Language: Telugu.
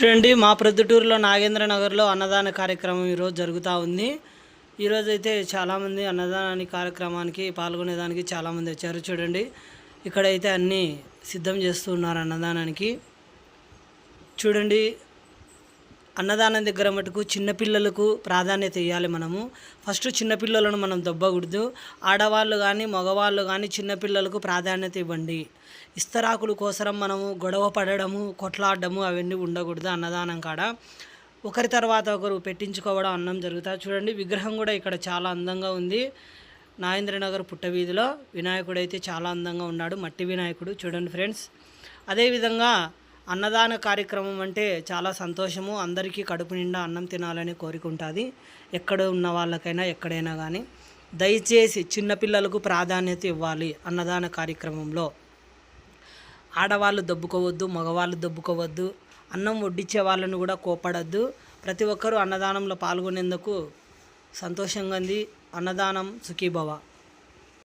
చూడండి మా ప్రొద్దుటూరులో నాగేంద్ర నగర్లో అన్నదాన కార్యక్రమం ఈరోజు జరుగుతూ ఉంది. ఈరోజు అయితే చాలామంది అన్నదానాన్ని కార్యక్రమానికి పాల్గొనేదానికి చాలామంది వచ్చారు చూడండి. ఇక్కడైతే అన్నీ సిద్ధం చేస్తూ ఉన్నారు అన్నదానానికి. చూడండి అన్నదానం దగ్గర మటుకు చిన్నపిల్లలకు ప్రాధాన్యత ఇవ్వాలి మనము. ఫస్ట్ చిన్నపిల్లలను మనం దొబ్బకూడదు. ఆడవాళ్ళు కానీ మగవాళ్ళు కానీ చిన్నపిల్లలకు ప్రాధాన్యత ఇవ్వండి. ఇస్తరాకుల కోసరం మనము గొడవ పడడము కొట్లాడము అవన్నీ ఉండకూడదు అన్నదానం కాడ. ఒకరి తర్వాత ఒకరు పెట్టించుకోవడం అన్నం జరుగుతుంది చూడండి విగ్రహం కూడా ఇక్కడ చాలా అందంగా ఉంది. నాగేంద్రనగర్ పుట్టవీధిలో వినాయకుడు అయితే చాలా అందంగా ఉన్నాడు. మట్టి వినాయకుడు చూడండి ఫ్రెండ్స్. అదేవిధంగా అన్నదాన కార్యక్రమం అంటే చాలా సంతోషము. అందరికీ కడుపు నిండా అన్నం తినాలని కోరిక ఉంటుంది ఎక్కడ ఉన్న వాళ్ళకైనా ఎక్కడైనా కానీ దయచేసి చిన్నపిల్లలకు ప్రాధాన్యత ఇవ్వాలి అన్నదాన కార్యక్రమంలో. ఆడవాళ్ళు దబ్బుకోవద్దు మగవాళ్ళు దబ్బుకోవద్దు. అన్నం వడ్డించే వాళ్ళను కూడా కోపడద్దు. ప్రతి ఒక్కరూ అన్నదానంలో పాల్గొనేందుకు సంతోషంగా ఉంది. అన్నదానం సుఖీభవ.